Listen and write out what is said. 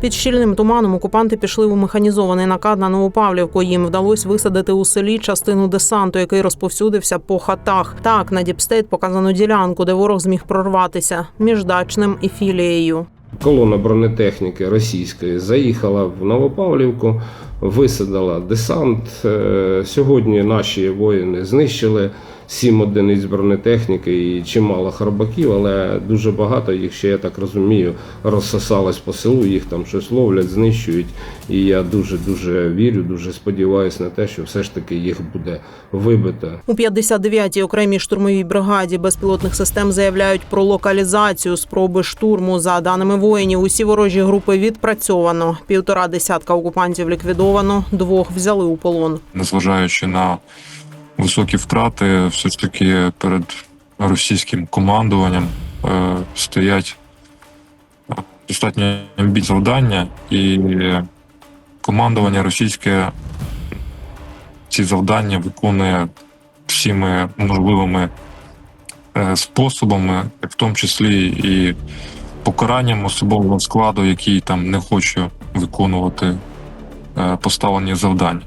Під щільним туманом окупанти пішли у механізований накат на Новопавлівку. Їм вдалося висадити у селі частину десанту, який розповсюдився по хатах. Так на Діпстейт показано ділянку, де ворог зміг прорватися між дачним і філією. Колона бронетехніки російської заїхала в Новопавлівку, висадила десант. Е, Сьогодні наші воїни знищили сім одиниць бронетехніки і чимало харбаків, але дуже багато їх ще, я так розумію, розсосалось по селу, їх там щось ловлять, знищують. І я дуже дуже вірю, дуже сподіваюся на те, що все ж таки їх буде вибито. У 59-й окремій штурмовій бригаді безпілотних систем заявляють про локалізацію спроби штурму. За даними воїнів, усі ворожі групи відпрацьовано. Півтора десятка окупантів ліквідовано, двох взяли у полон. незважаючи на високі втрати, все ж таки перед російським командуванням е, стоять е, достатньо амбітні завдання, і командування російське ці завдання виконує всіми можливими е, способами, в тому числі і покаранням особового складу, який там не хоче виконувати поставлені завдання.